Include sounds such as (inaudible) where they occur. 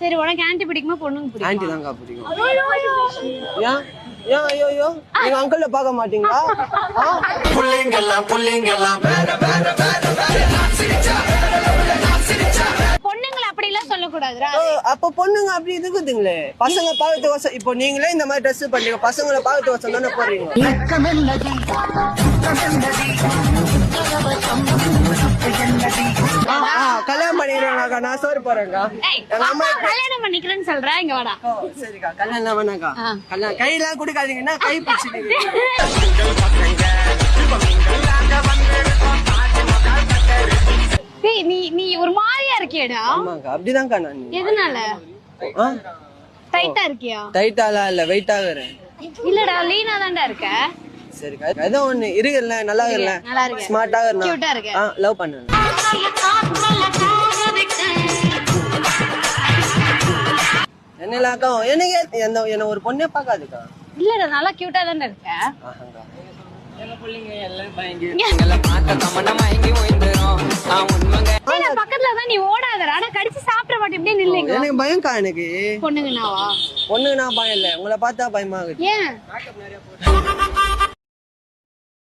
சரி உனக்கு ஆன்டி பிடிக்குமா பொண்ணுங்க பிடிக்குமா? ஆன்ட்டி தான்க்கா பிடிக்கும். ஏன் ஏன் ஐயோ. ஐயோ நீங்க அங்கிள பார்க்க மாட்டீங்களா? ஆ? பொண்ணுங்களை அப்படி எல்லாம் சொல்லக்கூடாதுடா ஓ, அப்ப பொண்ணுங்க அப்படி இருக்குதுங்களே. பசங்க பார்க்கறது வசம் இப்போ நீங்களே இந்த மாதிரி ட்ரெஸ் பண்ணீங்க பசங்களை பார்க்கறது வசம் தானே போடுறீங்க பண்ணிடுவாங்கக்கா நான் சோறு போறேன்க்கா. எங்க அம்மா கல்யாணம் பண்ணிக்கிறேன்னு சொல்றேன் இங்க வாடா. ஓ, சரிக்கா. கல்யாணம் வேணாக்கா. கல்யாணம் கையெல்லாம் கொடுக்காதீங்கன்னா கை பிடிச்சிட்டு (laughs) நீ நீ ஒரு மாதிரியா இருக்கியேடா. ஆமாக்கா அப்படிதான்க்கா நான் எதனால? டைட்டா இருக்கியா? டைட்டாலாம் இல்ல வெயிட் ஆகுறேன் இல்லடா லீனா தான்டா இருக்க. சரிக்கா ஏதோ ஒண்ணு இருக்குல்ல நல்லா இருக்குல்ல. ஸ்மார்ட்டா இருக்கு. லவ் பண்ணு. என்னலாக்கா எனக்கு என்ன என்ன ஒரு பொண்ணே பார்க்காதுக்கா. இல்லடா நல்லா கியூட்டா தான்டா இருக்க. பக்கத்துல தான் நீ ஓடாதடா. ஆனா கடிச்சு சாப்பிட மாட்டே இப்படியே நில்லுங்க. எனக்கு பயம்க்கா எனக்கு. பொண்ணுங்கனாவா? பயம் இல்லை உங்களை பார்த்தா பயமாகுது. ஏன்?